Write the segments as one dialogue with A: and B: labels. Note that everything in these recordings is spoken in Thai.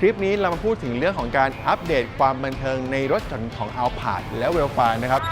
A: คลิปนี้เรามาพูดถึงเรื่องของการอัปเดตความบันเทิงในรถยนต์ของ a l p a r d และ w e l f a r นะครับ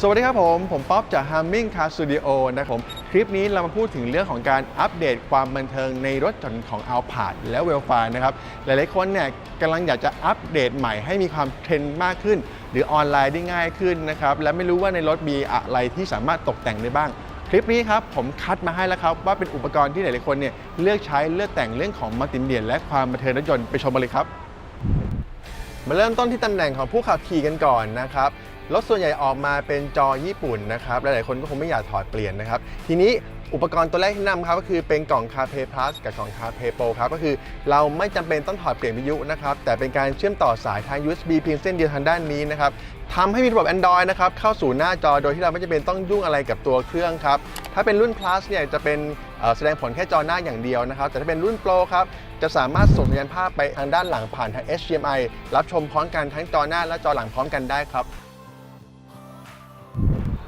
A: สวัสดีครับผม ผมป๊อปจาก Humming Car Studio นะครับผม ลิปนี้เรามาพูดถึงเรื่องของการอัปเดตความบันเทิงในรถยนต์ของ a l p a r d และ w e l f a r นะครับ หลายๆคนเนี่ยกำลังอยากจะอัปเดตใหม่ให้มีความเทรนด์มากขึ้น หรือออนไลน์ได้ง่ายขึ้นนะครับ และไม่รู้ว่าในรถมีอะไรที่สามารถตกแต่งได้บ้าง คลิปนี้ครับผมคัดมาให้แล้วครับว่าเป็นอุปกรณ์ที่หลายๆคนเนี่ยเลือกใช้เลือกแต่งเรื่องของมัลติมีเดียและความบันเทิงรถยนต์ไปชมกันเลยครับมาเริ่มต้นที่ตำแหน่งของผู้ขับขี่กันก่อนนะครับ รถส่วนใหญ่ออกมาเป็นจอญี่ปุ่นนะครับ หลายๆคนก็คงไม่อยากถอดเปลี่ยนนะครับ ทีนี้อุปกรณ์ตัวแรกที่นำครับก็คือเป็นกล่อง CarPlay Plus กับกล่อง CarPlay Pro ครับก็คือเราไม่จำเป็นต้องถอดเปลี่ยนวิทยุนะครับแต่เป็นการเชื่อมต่อสายทาง USB เพียงเส้นเดียวทางด้านนี้นะครับทำให้มีระบบ Android นะครับเข้าสู่หน้าจอโดยที่เราไม่จำเป็นต้องยุ่งอะไรกับตัวเครื่องครับถ้าเป็นรุ่น Plus เนี่ยจะเป็นแสดงผลแค่จอหน้าอย่างเดียวนะครับ แต่ถ้าเป็นรุ่น Pro ครับ จะสามารถส่งสัญญาณภาพไปทางด้านหลังผ่านทาง HDMI รับชมพร้อมกันทั้งจอหน้าและจอหลังพร้อมกันได้ครับ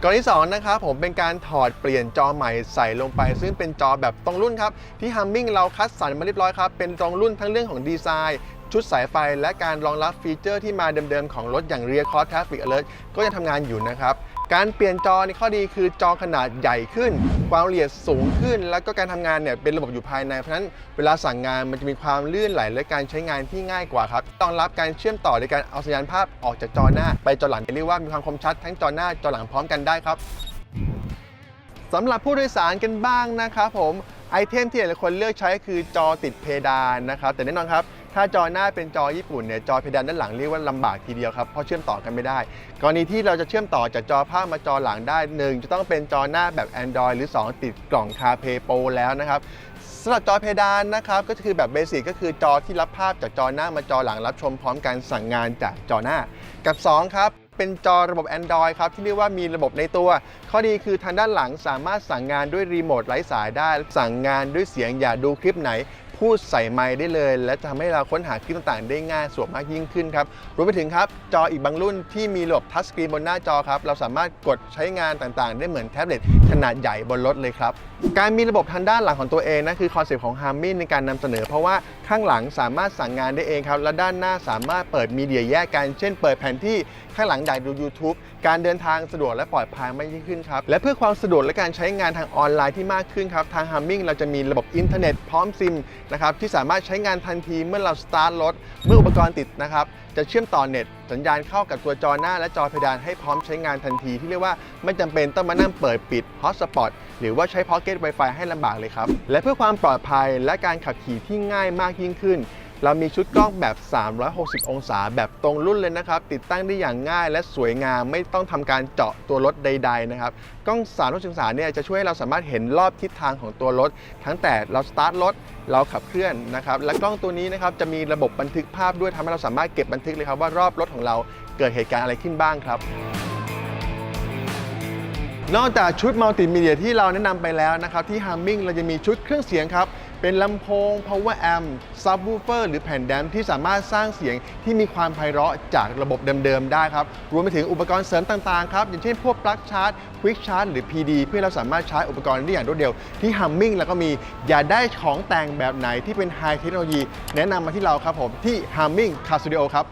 A: กรณีที่สองนะครับผมเป็นการถอดเปลี่ยนจอใหม่ใส่ลงไป ซึ่งเป็นจอแบบตรงรุ่นครับที่ฮัมมิงเราคัดสรรมาเรียบร้อยครับเป็นตรงรุ่นทั้งเรื่องของดีไซน์ ชุดสายไฟ และการรองรับฟีเจอร์ที่มาเดิมๆ ของรถอย่าง Rear Cross Traffic Alert ก็ยังทำงานอยู่นะครับ การเปลี่ยนจอในข้อดีคือจอขนาดใหญ่ขึ้น ความละเอียดสูงขึ้น แล้วก็การทำงานเนี่ยเป็นระบบอยู่ภายใน เพราะฉะนั้นเวลาสั่งงานมันจะมีความลื่นไหลและการใช้งานที่ง่ายกว่าครับต้องรับการเชื่อมต่อในการเอาสัญญาณภาพออกจากจอหน้า ไปจอหลังเรียกว่ามีความคมชัดทั้งจอหน้าจอหลังพร้อมกันได้ครับสำหรับผู้โดยสารกันบ้างนะครับผมไอเทมที่หลายคนเลือกใช้คือจอติดเพดานนะครับแต่แน่นอนครับ ถ้าจอหน้าเป็นจอญี่ปุ่นเนี่ยจอเพดานด้านหลังเรียกว่าลำบากทีเดียวครับเพราะเชื่อมต่อกันไม่ได้ กรณีที่เราจะเชื่อมต่อจากจอภาพมาจอหลังได้หนึ่งจะต้องเป็นจอหน้าแบบ Android หรือ 2 ติดกล่อง CarPlay Pro แล้วนะครับสำหรับจอเพดานนะครับก็คือแบบเบสิกก็คือจอที่รับภาพจากจอหน้ามาจอหลังรับชมพร้อมกันสั่งงานจากจอหน้า กับสองครับ เป็นจอระบบ Android ครับ ที่เรียกว่ามีระบบในตัว ข้อดีคือทางด้านหลังสามารถสั่งงานด้วยรีโมทไร้สายได้ สั่งงานด้วยเสียงอย่าดูคลิปไหน พูดใส่ไมค์ได้เลย และจะทำให้เราค้นหาคลิปต่างๆ ได้ง่ายสะดวกมากยิ่งขึ้นครับรวมไปถึงครับจออีกบางรุ่นที่มีระบบทัชสกรีนบนหน้าจอครับเราสามารถกดใช้งานต่างๆ ได้เหมือนแท็บเล็ตขนาดใหญ่บนรถเลยครับการมีระบบทางด้านหลังของตัวเองนะคือคอนเซ็ปต์ของ h a r m i n ในการนำเสนอ เพราะว่าข้างหลังสามารถสั่งงานได้เองครับและด้านหน้าสามารถเปิดมีเดียแยกกันเช่นเปิดแผนที่ข้างหลังอยากดู YouTube การเดินทางสะดวกและปลอดภัยมากยิ่งขึ้นครับและเพื่อความสะดวกและการใช้งานทางออนไลน์ที่มากขึ้นครับทาง h a r m i n เราจะมีระบบอินเทอร์เน็ตพร้อมซิมนะครับที่สามารถใช้งานทันทีเมื่อเราสตาร์ทรถเมื่ออุปกรณ์ติดนะครับจะเชื่อมต่อเน็ต สัญญาณเข้ากับตัวจอหน้าและจอเพดานให้พร้อมใช้งานทันที ที่เรียกว่าไม่จำเป็นต้องมานั่งเปิดปิดฮอตสปอตหรือว่าใช้พ็อกเก็ตไวไฟให้ลำบากเลยครับ และเพื่อความปลอดภัยและการขับขี่ที่ง่ายมากยิ่งขึ้น เรามีชุดกล้องแบบ 360 องศาแบบตรงรุ่นเลยนะครับ ติดตั้งได้อย่างง่ายและสวยงาม ไม่ต้องทำการเจาะตัวรถใด ๆ นะครับ กล้อง 360 องศาเนี่ยจะช่วยให้เราสามารถเห็นรอบทิศทางของตัวรถ ทั้งแต่เราสตาร์ทรถ เราขับเคลื่อนนะครับ และกล้องตัวนี้นะครับจะมีระบบบันทึกภาพด้วยทำให้เราสามารถเก็บบันทึกเลยครับว่ารอบรถของเราเกิดเหตุการณ์อะไรขึ้นบ้างครับนอกจากชุดมัลติมีเดียที่เราแนะนำไปแล้วนะครับที่ Humming เราจะมีชุดเครื่องเสียงครับ เป็นลำโพง power amp subwoofer หรือแผ่นแดมที่สามารถสร้างเสียงที่มีความไพเราะจากระบบเดิมๆ ได้ครับ รวมไปถึงอุปกรณ์เสริมต่างๆ ครับ อย่างเช่นพวกปลั๊กชาร์จ quick charge หรือ PD เพื่อเราสามารถใช้อุปกรณ์ได้อย่างรวดเร็ว ที่ Humming แล้วก็มีอย่าได้ของแต่งแบบไหนที่เป็น high เทคโนโลยี แนะนำมาที่เราครับผมที่ Humming Car Studio ครับ